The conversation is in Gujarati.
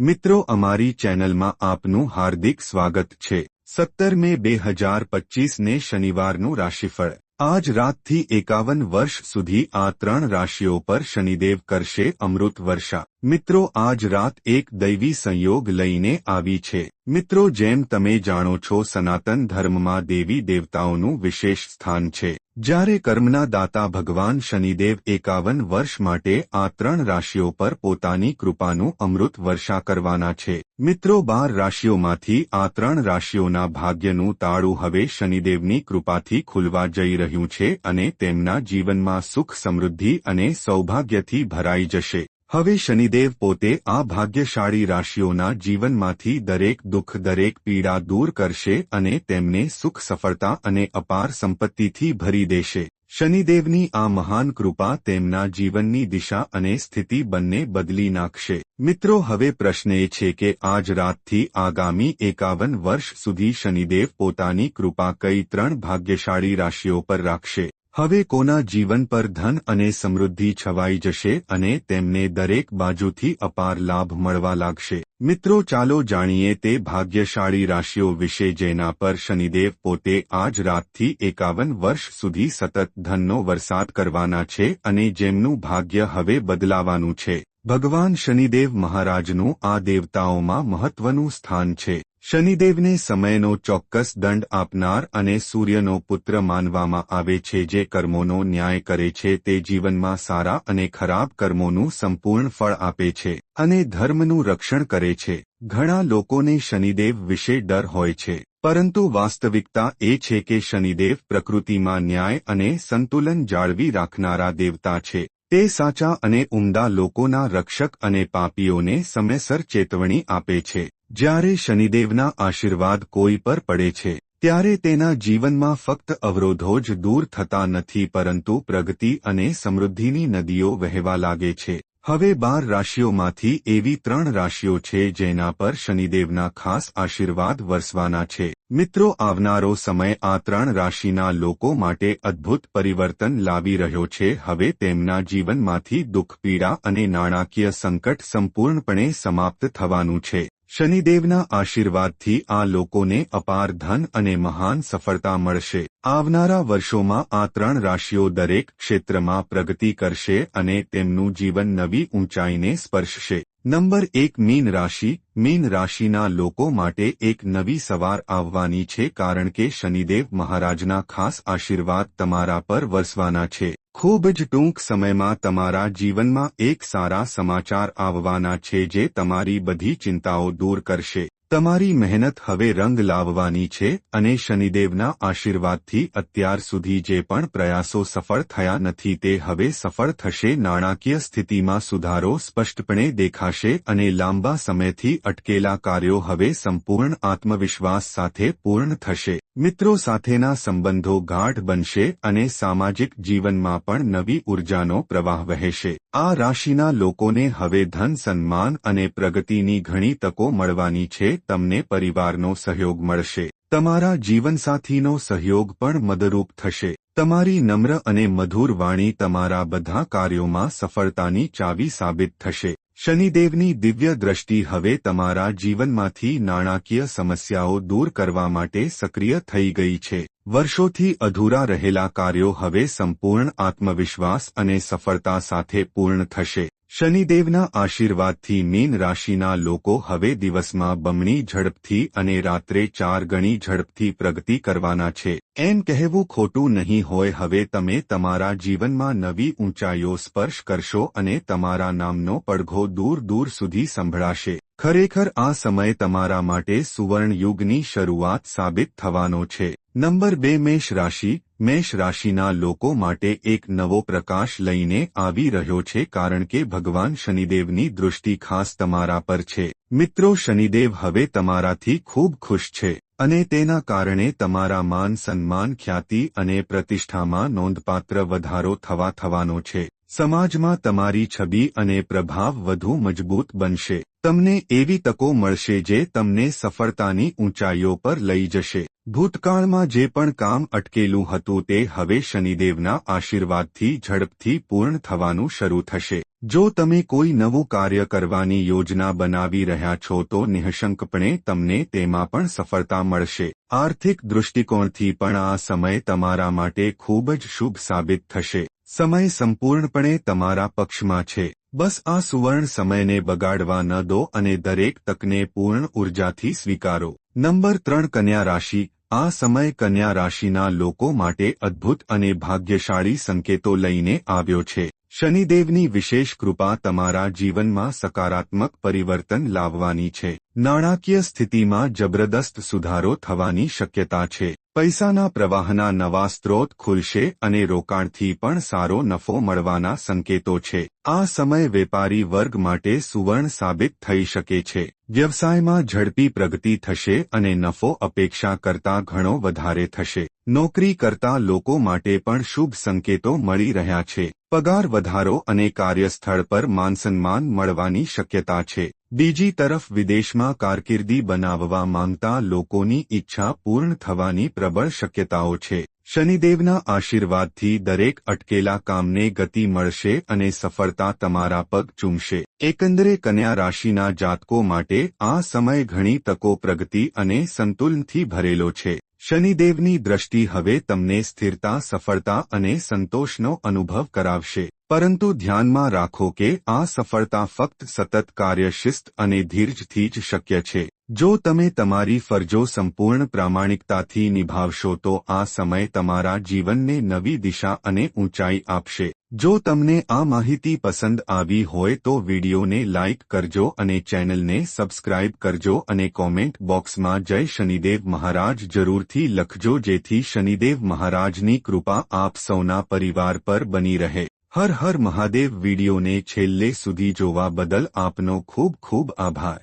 મિત્રો, અમારી ચેનલમાં આપનું હાર્દિક સ્વાગત છે. સત્તર મે બે હજાર પચીસને શનિવારનું રાશિફળ. આજ રાતથી એકાવન વર્ષ સુધી આ ત્રણ રાશિઓ પર શનિદેવ કરશે અમૃત વર્ષા. મિત્રો, આજ રાત એક દૈવી સંયોગ લઈને આવી છે. મિત્રો, જેમ તમે જાણો છો, સનાતન ધર્મમાં દેવી દેવતાઓનું વિશેષ સ્થાન છે. જ્યારે કર્મના દાતા ભગવાન શનિદેવ એકાવન વર્ષ માટે આ ત્રણ રાશિઓ પર પોતાની કૃપાનું અમૃત વર્ષા કરવાના છે. મિત્રો, બાર રાશિઓમાંથી આ ત્રણ રાશિઓના ભાગ્યનું તાળું હવે શનિદેવની કૃપાથી ખુલવા જઈ રહ્યું છે અને તેમના જીવનમાં સુખ સમૃદ્ધિ અને સૌભાગ્યથી ભરાઈ જશે. હવે શનિદેવ પોતે આ ભાગ્યશાળી રાશિઓના જીવનમાંથી દરેક દુઃખ, દરેક પીડા દૂર કરશે અને તેમને સુખ, સફળતા અને અપાર સંપત્તિથી ભરી દેશે. શનિદેવની આ મહાન કૃપા તેમના જીવનની દિશા અને સ્થિતિ બંને બદલી નાખશે. મિત્રો, હવે પ્રશ્ન એ છે કે આજ રાતથી આગામી એકાવન વર્ષ સુધી શનિદેવ પોતાની કૃપા કઈ ત્રણ ભાગ્યશાળી રાશિઓ પર રાખશે? હવે કોના જીવન પર ધન અને સમૃદ્ધિ છવાઈ જશે અને તેમને દરેક બાજુથી અપાર લાભ મળવા લાગશે. મિત્રો, ચાલો જાણીએ તે ભાગ્યશાળી રાશિઓ વિશે જેના પર શનિદેવ પોતે આજ રાતથી એકાવન વર્ષ સુધી સતત ધનનો વરસાદ કરવાના છે અને જેમનું ભાગ્ય હવે બદલાવાનું છે. ભગવાન શનિદેવ મહારાજનું આ દેવતાઓમાં મહત્વનું સ્થાન છે. શનિદેવને સમયનો ચોક્કસ દંડ આપનાર અને સૂર્યનો પુત્ર માનવામાં આવે છે જે કર્મોનો ન્યાય કરે છે તે જીવનમાં સારા અને ખરાબ કર્મોનું સંપૂર્ણ ફળ આપે છે અને ધર્મનું રક્ષણ કરે છે. ઘણા લોકોને શનિદેવ વિશે ડર હોય છે, પરંતુ વાસ્તવિકતા એ છે કે શનિદેવ પ્રકૃતિમાં ન્યાય અને સંતુલન જાળવી રાખનારા દેવતા છે. તે સાચા અને ઉમદા લોકોના રક્ષક અને પાપીઓને સમયસર ચેતવણી આપે છે. જ્યારે શનિદેવના આશીર્વાદ કોઈ પર પડે છે, ત્યારે તેના જીવનમાં ફક્ત અવરોધો જ દૂર થતા નથી પરંતુ પ્રગતિ અને સમૃદ્ધિની નદીઓ વહેવા લાગે છે. હવે બાર રાશિઓમાંથી એવી ત્રણ રાશિઓ છે જેના પર શનિદેવના ખાસ આશીર્વાદ વરસવાના છે. મિત્રો, આવનારો સમય આ ત્રણ રાશિના લોકો માટે અદ્ભુત પરિવર્તન લાવી રહ્યો છે. હવે તેમના જીવનમાંથી દુઃખ, પીડા અને નાણાકીય સંકટ સંપૂર્ણપણે સમાપ્ત થવાનું છે. શનિદેવના આશીર્વાદથી આ લોકોને અપાર ધન અને મહાન સફળતા મળશે. આવનારા વર્ષોમાં આ ત્રણ રાશિઓ દરેક ક્ષેત્રમાં પ્રગતિ કરશે અને તેમનું જીવન નવી ઊંચાઈને સ્પર્શશે. નંબર એક, મીન રાશિ. મીન રાશિના લોકો માટે એક નવી સવાર આવવાની છે કારણ કે શનિદેવ મહારાજના ખાસ આશીર્વાદ તમારા પર વરસવાના છે. ખૂબ જ ટૂંક સમયમાં તમારા જીવનમાં એક સારા સમાચાર આવવાના છે જે તમારી બધી ચિંતાઓ દૂર કરશે. તમારી મહેનત હવે રંગ લાવવાની છે અને શનિદેવના આશીર્વાદથી અત્યાર સુધી જે પણ પ્રયાસો સફળ થયા નથી તે હવે સફળ થશે. નાણાકીય સ્થિતિમાં સુધારો સ્પષ્ટપણે દેખાશે અને લાંબા સમયથી અટકેલા કાર્યો હવે સંપૂર્ણ આત્મવિશ્વાસ સાથે પૂર્ણ થશે. મિત્રો સાથેના સંબંધો ગાઢ બનશે અને સામાજિક જીવનમાં પણ નવી ઉર્જાનો પ્રવાહ વહેશે. આ રાશિના લોકોને હવે ધન સન્માન અને પ્રગતિની ઘણી તકો મળવાની છે, તમને પરિવારનો સહયોગ મળશે. તમારા જીવનસાથીનો સહયોગ પણ મદરૂપ થશે. તમારી નમ્ર અને મધુર વાણી તમારા બધા કાર્યોમાં સફળતાની ચાવી સાબિત થશે. શનિદેવની દિવ્ય દ્રષ્ટિ હવે તમારા જીવનમાંથી નાણાકીય સમસ્યાઓ દૂર કરવા માટે સક્રિય થઈ ગઈ છે. વર્ષોથી અધૂરા રહેલા કાર્યો હવે સંપૂર્ણ આત્મવિશ્વાસ અને સફળતા સાથે પૂર્ણ થશે. શનિદેવના આશીર્વાદથી મીન રાશિના લોકો હવે દિવસમાં બમણી ઝડપથી અને રાત્રે ચાર ગણી ઝડપથી પ્રગતિ કરવાના છે. એમ કહેવું ખોટું નહીં હોય, હવે તમે તમારા જીવનમાં નવી ઊંચાઈઓ સ્પર્શ કરશો અને તમારા નામનો પડઘો દૂર દૂર સુધી સંભળાશે. ખરેખર આ સમય તમારા માટે સુવર્ણયુગની શરૂઆત સાબિત થવાનો છે. નંબર બે, મેષ રાશિ. મેષ રાશિના લોકો માટે એક નવો પ્રકાશ લઈને આવી રહ્યો છે કારણ કે ભગવાન શનિદેવની દૃષ્ટિ ખાસ તમારા પર છે. મિત્રો, શનિદેવ હવે તમારાથી ખૂબ ખુશ છે અને તેના કારણે તમારા માન સન્માન, ખ્યાતિ અને પ્રતિષ્ઠામાં નોંધપાત્ર વધારો થવા થવાનો છે. સમાજમાં તમારી છબી અને પ્રભાવ વધુ મજબૂત બનશે. તમને એવી તકો મળશે જે તમને સફળતાની ઊંચાઈઓ પર લઈ જશે. ભૂતકાળમાં જે પણ કામ અટકેલું હતું તે હવે શનિદેવના આશીર્વાદથી ઝડપથી પૂર્ણ થવાનું શરૂ થશે. જો તમે કોઈ નવું કાર્ય કરવાની યોજના બનાવી રહ્યા છો તો નિઃશંકપણે તમને તેમાં પણ સફળતા મળશે. આર્થિક દૃષ્ટિકોણથી પણ આ સમય તમારા માટે ખૂબ જ શુભ સાબિત થશે. સમય સંપૂર્ણપણે તમારા પક્ષમાં છે. બસ આ સુવર્ણ સમયને બગાડવા ન દો અને દરેક તકને પૂર્ણ ઉર્જાથી સ્વીકારો. નંબર ત્રણ કન્યા રાશિ આ સમય કન્યા રાશિના લોકો માટે અદ્ભુત અને ભાગ્યશાળી સંકેતો લઈને આવ્યો છે. શનિદેવની વિશેષ કૃપા તમારા જીવનમાં સકારાત્મક પરિવર્તન લાવવાની છે. નાણાકીય સ્થિતિમાં જબરદસ્ત સુધારો થવાની શક્યતા છે. પૈસાના પ્રવાહના નવા સ્ત્રોત ખુલશે અને રોકાણથી પણ સારો નફો મળવાના સંકેતો છે. આ સમય વેપારી વર્ગ માટે સુવર્ણ સાબિત થઈ શકે છે. વ્યવસાયમાં ઝડપી પ્રગતિ થશે અને નફો અપેક્ષા કરતા ઘણો વધારે થશે. નોકરી કરતા લોકો માટે પણ શુભ સંકેતો મળી રહ્યા છે. પગાર વધારો અને કાર્યસ્થળ પર માનસન્માન મળવાની શક્યતા છે. બીજી તરફ વિદેશમાં કારકિર્દી બનાવવા માંગતા લોકોની ઈચ્છા પૂર્ણ થવાની પ્રબળ શક્યતાઓ છે. શનિદેવના આશીર્વાદથી દરેક અટકેલા કામને ગતિ મળશે અને સફળતા તમારા પગ ચૂમશે. એકંદરે કન્યા રાશિના જાતકો માટે આ સમય ઘણી તકો પ્રગતિ અને સંતુલનથી ભરેલો છે. શનિદેવની દ્રષ્ટિ હવે તમને સ્થિરતા, સફળતા અને સંતોષનો અનુભવ કરાવશે. પરંતુ ધ્યાનમાં રાખો કે આ સફળતા ફક્ત સતત કાર્યશિસ્ત અને ધીરજથી જ શક્ય છે. જો તમે તમારી ફરજો સંપૂર્ણ પ્રામાણિકતાથી નિભાવશો તો આ સમય તમારા જીવનને નવી દિશા અને ઊંચાઈ આપશે. જો તમને આ માહિતી પસંદ આવી હોય તો વિડીયોને લાઇક કરજો અને ચેનલને સબસ્ક્રાઇબ કરજો અને કોમેન્ટ બોક્સમાં જય શનિદેવ મહારાજ જરૂરથી લખજો જેથી શનિદેવ મહારાજની કૃપા આપ સૌના પરિવાર પર બની રહે. હર હર મહાદેવ વિડીયોને છેલ્લે સુધી જોવા બદલ આપનો ખૂબ ખૂબ આભાર.